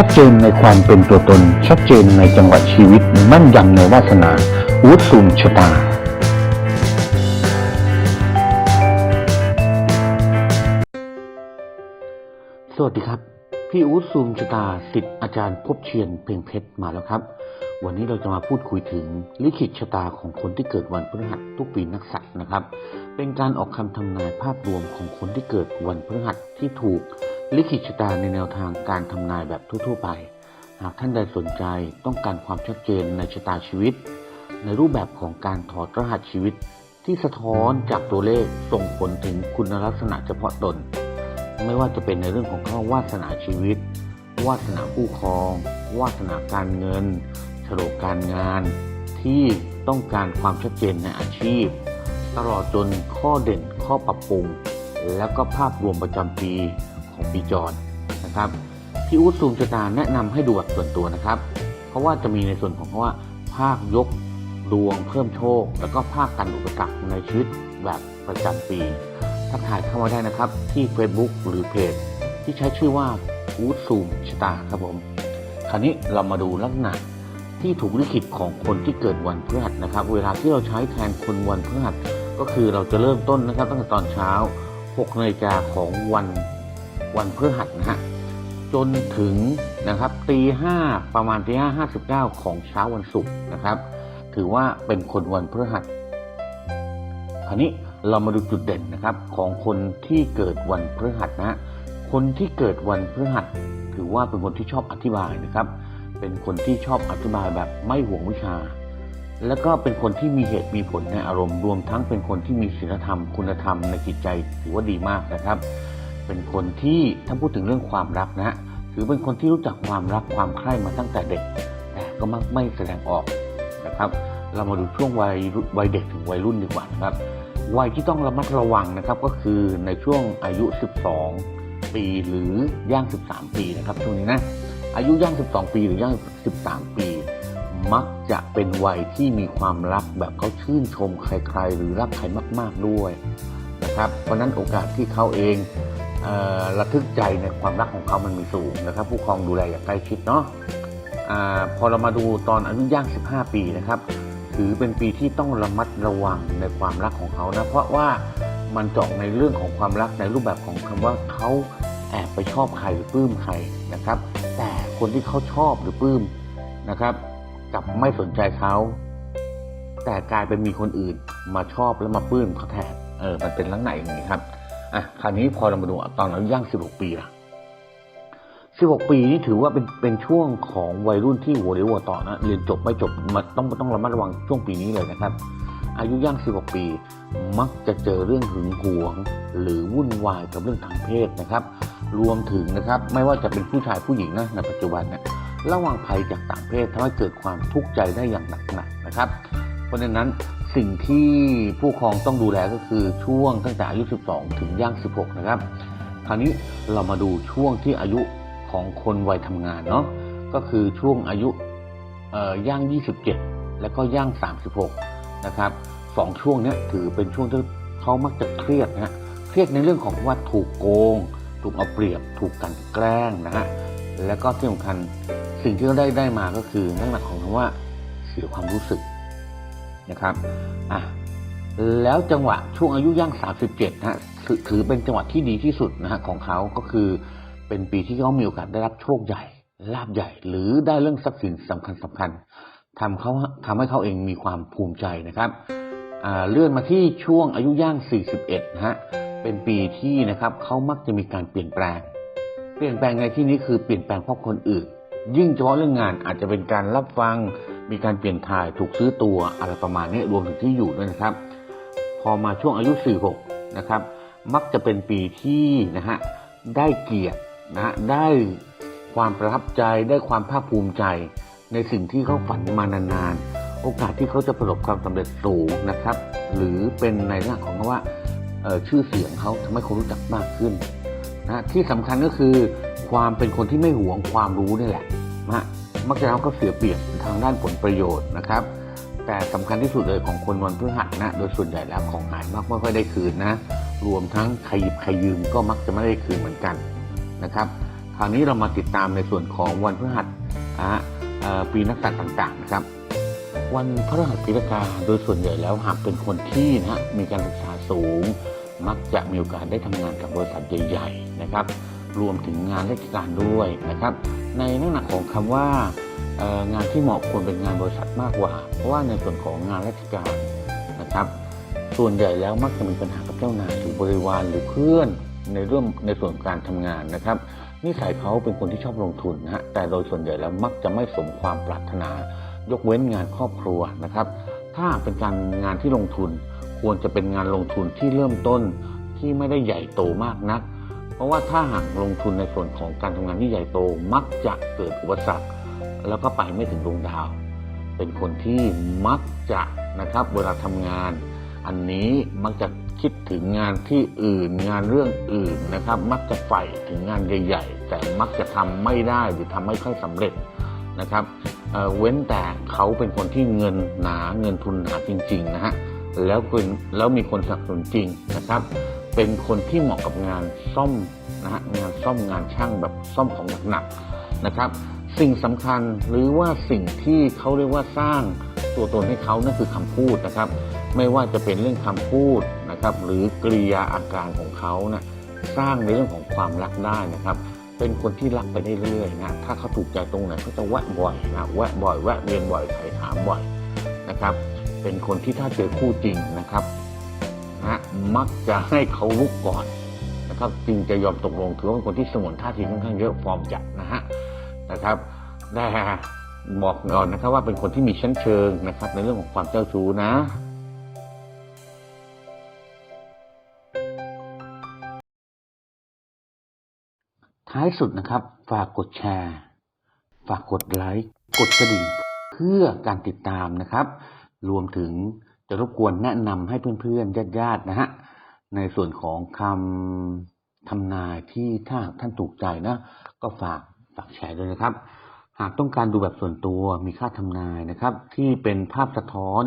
ชัดเจนในความเป็นตัวตน ชัดเจนในจังหวะชีวิต มั่นยำในวาสนาวุฒสุมชะตาสวัสดีครับ พี่อู๊ดซูมชะตาสิทธิ์อาจารย์พบเชียนเพ่งเพชรมาแล้วครับ วันนี้เราจะมาพูดคุยถึงลิขิตชะตาของคนที่เกิดวันพฤหัสทุกปีนักษัตว์นะครับ เป็นการออกคำทำนายภาพรวมของคนที่เกิดวันพฤหัสที่ถูก ลิขิตชะตาในแนวทางการทำนายแบบทั่ว ๆ ไป หากท่านใดสนใจต้องการความชัดเจนในชะตาชีวิต ในรูปแบบของการถอดรหัสชีวิต ที่สะท้อนจากตัวเลขส่งผลถึงคุณลักษณะเฉพาะตน ไม่ว่าจะเป็นในเรื่องของข้อวาสนาชีวิต วาสนาคู่ครอง วาสนาการเงินโฉลกการงาน ที่ต้องการความชัดเจนในอาชีพ ตลอดจนข้อเด่นข้อปรับปรุง แล้วก็ภาพรวมประจำปี ของปีจรนะครับพี่อู๊ดซูมชะตาแนะนำให้ดูแบบส่วนตัวนะครับ เพราะว่าจะมีในส่วนของว่าภาคยกดวงเพิ่มโชค แล้วก็ภาคกันอุปสรรคในชีวิตแบบประจำปีทักทายเข้ามาได้นะครับ ที่ Facebook หรือเพจ ที่ใช้ชื่อว่าอู๊ดซูมชะตาครับผมคราวนี้เรามาดูลักษณะที่ถูกลิขิตของคนที่เกิดวันพฤหัสนะครับ เวลาที่เราใช้แทนคนวันพฤหัสก็คือเราจะเริ่มต้นนะครับ ตั้งแต่ตอนเช้า6นาฬิกาของวัน วันพฤหัสนะฮะจนถึงนะครับตีห้าประมาณตีห้าห้าสิบเก้าของเช้าวันศุกร์นะครับ ถือว่าเป็นคนวันพฤหัสคราวนี้เรามาดูจุดเด่นนะครับของคนที่เกิดวันพฤหัสนะคนที่เกิดวันพฤหัส ถือว่าเป็นคนที่ชอบอธิบายนะครับ เป็นคนที่ชอบอธิบายแบบไม่ห่วงวิชา แล้วก็เป็นคนที่มีเหตุมีผลในอารมณ์รวมทั้งเป็นคนที่มีศีลธรรม คุณธรรมในจิตใจถือว่าดีมากนะครับ เป็นคนที่ถ้าพูดถึงเรื่องความรักนะฮะถือเป็นคนที่รู้จักความรักความใคร่มาตั้งแต่เด็ก แต่ก็มักไม่แสดงออกนะครับ เรามาดูช่วงวัยวัยเด็กถึงวัยรุ่นดีกว่านะครับ วัยที่ต้องระมัดระวังนะครับ ก็คือในช่วงอายุ 12 ปีหรือย่าง 13 ปีนะครับช่วงนี้นะอายุย่าง 12 ปีหรือย่าง 13 ปี มักจะเป็นวัยที่มีความรักแบบเขาชื่นชมใครๆ หรือรักใครมาก ๆด้วยนะครับ เพราะนั้นโอกาสที่เขาเอง ระทึกใจในความรักของเขามันมีสูงนะครับ ผู้ครองดูแลอย่างใกล้ชิดเนาะอาพอเรามาดูตอนอายุย่าง 15 ปีนะครับ ถือเป็นปีที่ต้องระมัดระวังในความรักของเขานะ เพราะว่ามันเจาะในเรื่องของความรักในรูปแบบของคำว่าเขาแอบไปชอบใครหรือปลื้มใครนะครับ แต่คนที่เขาชอบหรือปลื้มนะครับกับไม่สนใจเขา แต่กลายเป็นมีคนอื่นมาชอบแล้วมาปลื้มเขาแทนเออมันเป็นลักษณะอย่างนี้ครับ อะคราวนี้พอเรามาดูตอนอายุย่าง16ปีละ16ปีนี่ถือว่าเป็นเป็นช่วงของวัยรุ่นที่หัวเรียวหัวต่อนะเรียนจบไม่จบมันต้องต้องระมัดระวังช่วงปีนี้เลยนะครับ อายุย่าง16ปี มักจะเจอเรื่องหึงหวง หรือวุ่นวายกับเรื่องทางเพศนะครับ รวมถึงนะครับไม่ว่าจะเป็นผู้ชายผู้หญิงนะในปัจจุบันเนี่ยระวังภัยจากต่างเพศทำให้เกิดความทุกข์ใจได้อย่างหนักหนักนะครับ เพราะฉะนั้นสิ่งที่ผู้ครองต้องดูแลก็คือช่วงตั้งแต่อายุ 12 ถึงย่าง 16 นะครับ คราวนี้เรามาดูช่วงที่อายุของคนวัยทำงานเนาะก็คือช่วงอายุย่าง 27 แล้วก็ย่าง 36 นะครับสองช่วงนี้ถือเป็นช่วงที่เขามักจะเครียดนะฮะเครียดในเรื่องของว่าถูกโกง ถูกเอาเปรียบ ถูกกันแกล้งนะฮะแล้วก็ที่สำคัญสิ่งที่เขาได้ได้มาก็คือลักษณะของคำว่าเสียความรู้สึก นะครับอะแล้วจังหวะช่วงอายุย่าง 37นะฮะถือถือเป็นจังหวะที่ดีที่สุดนะฮะของเขาก็คือเป็นปีที่เขามีโอกาสได้รับโชคใหญ่ลาบใหญ่ หรือได้เรื่องทรัพย์สินสำคัญสำคัญทำเขาทำให้เขาเองมีความภูมิใจนะครับเลื่อนมาที่ช่วงอายุย่าง 41 นะฮะ เป็นปีที่นะครับเขามักจะมีการเปลี่ยนแปลง เปลี่ยนแปลงในที่นี้คือเปลี่ยนแปลงเพราะคนอื่น ยิ่งเฉพาะเรื่องงานอาจจะเป็นการรับฟัง มีการเปลี่ยนถ่ายถูกซื้อตัวอะไรประมาณนี้รวมถึงที่อยู่ด้วยนะครับ พอมาช่วงอายุ 46 นะครับ มักจะเป็นปีที่นะฮะได้เกียรตินะฮะได้ความประทับใจได้ความภาคภูมิใจ ในสิ่งที่เขาฝันมานานๆ โอกาสที่เขาจะประสบความสำเร็จสูงนะครับ หรือเป็นในเรื่องของว่าชื่อเสียงเขาทำให้คนรู้จักมากขึ้นนะฮะที่สำคัญก็คือ ความเป็นคนที่ไม่หวงความรู้นี่แหละนะฮะมักจะทำให้เขาเสียเปรียบทางด้านผลประโยชน์นะครับ แต่สำคัญที่สุดเลยของคนวันพฤหัสนะโดยส่วนใหญ่แล้วของหายมักไม่ค่อยได้คืนนะ รวมทั้งใครหยิบใครยืมก็มักจะไม่ได้คืนเหมือนกันนะครับ คราวนี้เรามาติดตามในส่วนของวันพฤหัสนะฮะปีนักษัตริย์ต่างๆนะครับ วันพฤหัสปีละกาโดยส่วนใหญ่แล้วหากเป็นคนที่นะฮะมีการศึกษาสูง มักจะมีโอกาสได้ทำงานกับบริษัทใหญ่ ๆ นะครับ รวมถึงงานราชการด้วยนะครับ ในลักษณะของคำว่างานที่เหมาะควรเป็นงานบริษัทมากกว่า เพราะว่าในส่วนของงานราชการนะครับ ส่วนใหญ่แล้วมักจะมีปัญหากับเจ้านายหรือบริวารหรือเพื่อนในเรื่องในส่วนการทำงานนะครับนิสัยเขาเป็นคนที่ชอบลงทุนนะฮะแต่โดยส่วนใหญ่แล้วมักจะไม่สมความปรารถนา ยกเว้นงานครอบครัวนะครับ ถ้าเป็นการงานที่ลงทุน ควรจะเป็นงานลงทุนที่เริ่มต้นที่ไม่ได้ใหญ่โตมากนัก เพราะว่าถ้าหากลงทุนในส่วนของการทำงานที่ใหญ่โตมักจะเกิดอุปสรรค แล้วก็ไปไม่ถึงดวงดาว เป็นคนที่มักจะนะครับเวลาทำงาน อันนี้มักจะคิดถึงงานที่อื่นงานเรื่องอื่นนะครับ มักจะใฝ่ถึงงานใหญ่ๆ แต่มักจะทำไม่ได้หรือทำไม่ค่อยสำเร็จนะครับเเว้นแต่เขาเป็นคนที่เงินหนาเงินทุนหนาจริงๆนะฮะแล้วเป็นแล้วมีคนสนับสนุนจริงนะครับ เป็นคนที่เหมาะกับงานซ่อมนะฮะงานซ่อมงานช่างแบบซ่อมของหนักๆนะครับ สิ่งสำคัญหรือว่าสิ่งที่เขาเรียกว่าสร้างตัวตนให้เขานั่นคือคำพูดนะครับ ไม่ว่าจะเป็นเรื่องคำพูดนะครับ หรือกริยาอาการของเขานะสร้างในเรื่องของความรักได้นะครับ เป็นคนที่รักไปได้เรื่อยนะถ้าเขาถูกใจตรงไหนเขาจะแวะบ่อยนะแวะบ่อยแวะเวียนบ่อยใครถามบ่อยนะครับ เป็นคนที่ถ้าเจอคู่จริงนะครับ มักจะให้เขาลุกก่อนนะครับจึงจะยอมตกลงถือว่าเป็นคนที่สมวนท่าทีค่อนข้างเยอะฟอร์มจัดนะฮะนะครับแต่บอกก่อนนะครับว่าเป็นคนที่มีชั้นเชิงนะครับ ในเรื่องของความเจ้าชู้นะท้ายสุดนะครับ ฝากกดแชร์ ฝากกดไลค์ กดกระดิ่ง เพื่อการติดตามนะครับ รวมถึง จะรบกวนแนะนำให้เพื่อนๆญาติๆนะฮะในส่วนของคำทำนายที่ถ้าท่านถูกใจนะ ก็ฝากฝากแชร์ด้วยนะครับ หากต้องการดูแบบส่วนตัวมีค่าทำนายนะครับ ที่เป็นภาพสะท้อน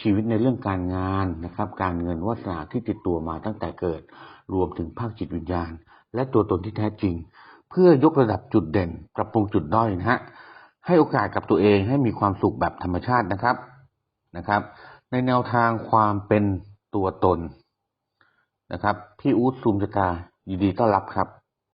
ชีวิตในเรื่องการงานนะครับ การเงินวาสนาที่ติดตัวมาตั้งแต่เกิด รวมถึงภาคจิตวิญญาณ และตัวตนที่แท้จริง เพื่อยกระดับจุดเด่น ปรับปรุงจุดด้อยนะฮะให้โอกาสกับตัวเองให้มีความสุขแบบธรรมชาตินะครับนะครับ ในแนวทางความเป็นตัวตนนะครับ พี่อู๊ดซูมจตายินดีต้อนรับครับ